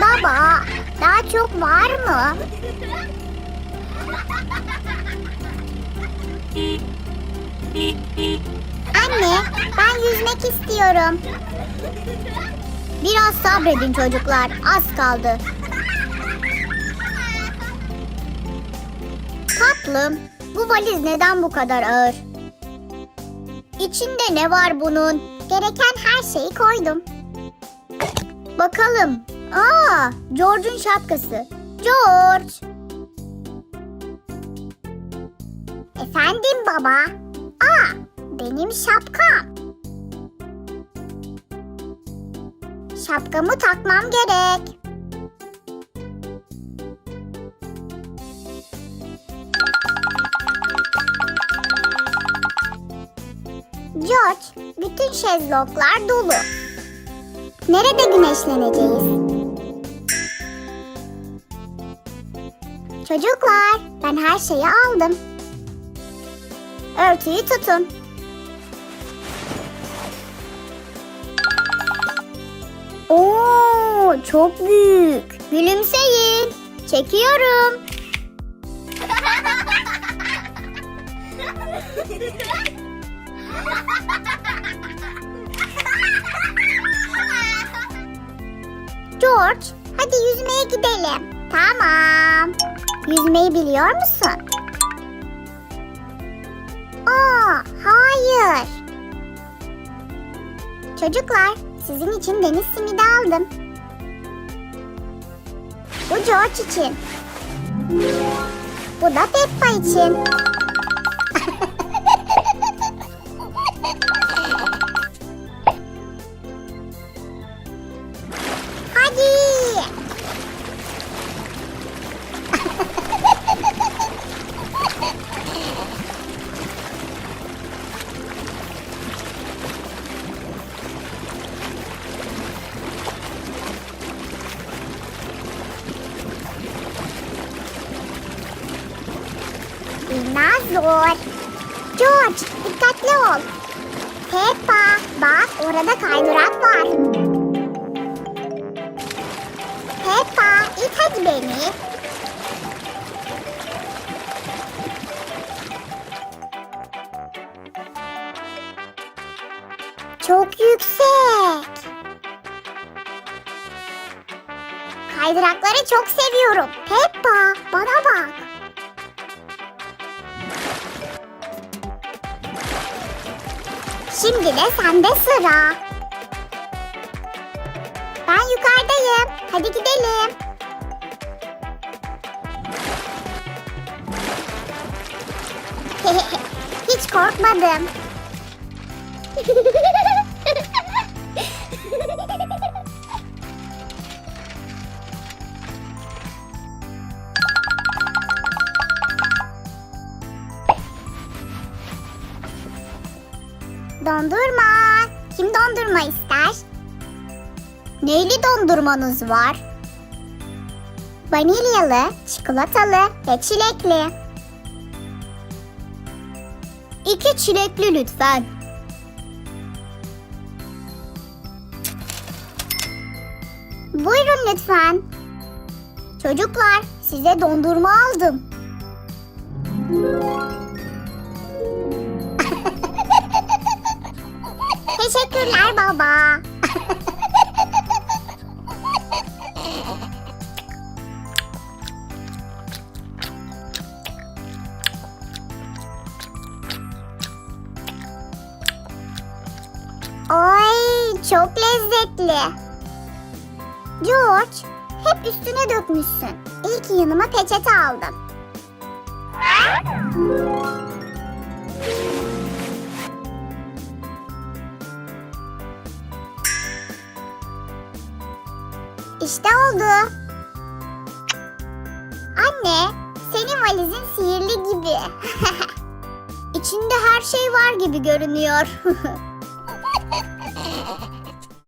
Baba, daha çok var mı? Anne, ben yüzmek istiyorum. Biraz sabredin çocuklar, az kaldı. Tatlım, bu valiz neden bu kadar ağır? İçinde ne var bunun? Gereken her şeyi koydum. Bakalım. Aa, George'un şapkası. George. Efendim baba. Aa, benim şapkam. Şapkamı takmam gerek. George, bütün şezlonglar dolu. Nerede güneşleneceğiz? Çocuklar, ben her şeyi aldım. Örtüyü tutun. Oo, çok büyük. Gülümseyin. Çekiyorum. George, hadi yüzmeye gidelim. Tamam. Yüzmeyi biliyor musun? Aa, hayır. Çocuklar, sizin için deniz simidi aldım. Bu George için. Bu da Peppa için. Biraz zor. George, dikkatli ol. Peppa, bak orada kaydırak var. Peppa, it hadi beni. Çok yüksek. Kaydırakları çok seviyorum. Peppa, bana bak. Şimdi de sende sıra. Ben yukarıdayım. Hadi gidelim. Hiç korkmadım. Dondurma. Kim dondurma ister? Neyli dondurmanız var? Vanilyalı, çikolatalı ve çilekli. İki çilekli lütfen. Buyurun lütfen. Çocuklar, size dondurma aldım. Teşekkürler baba. Ay çok lezzetli. George hep üstüne dökmüşsün. İyi ki yanıma peçete aldım. İşte oldu. Anne, senin valizin sihirli gibi. İçinde her şey var gibi görünüyor.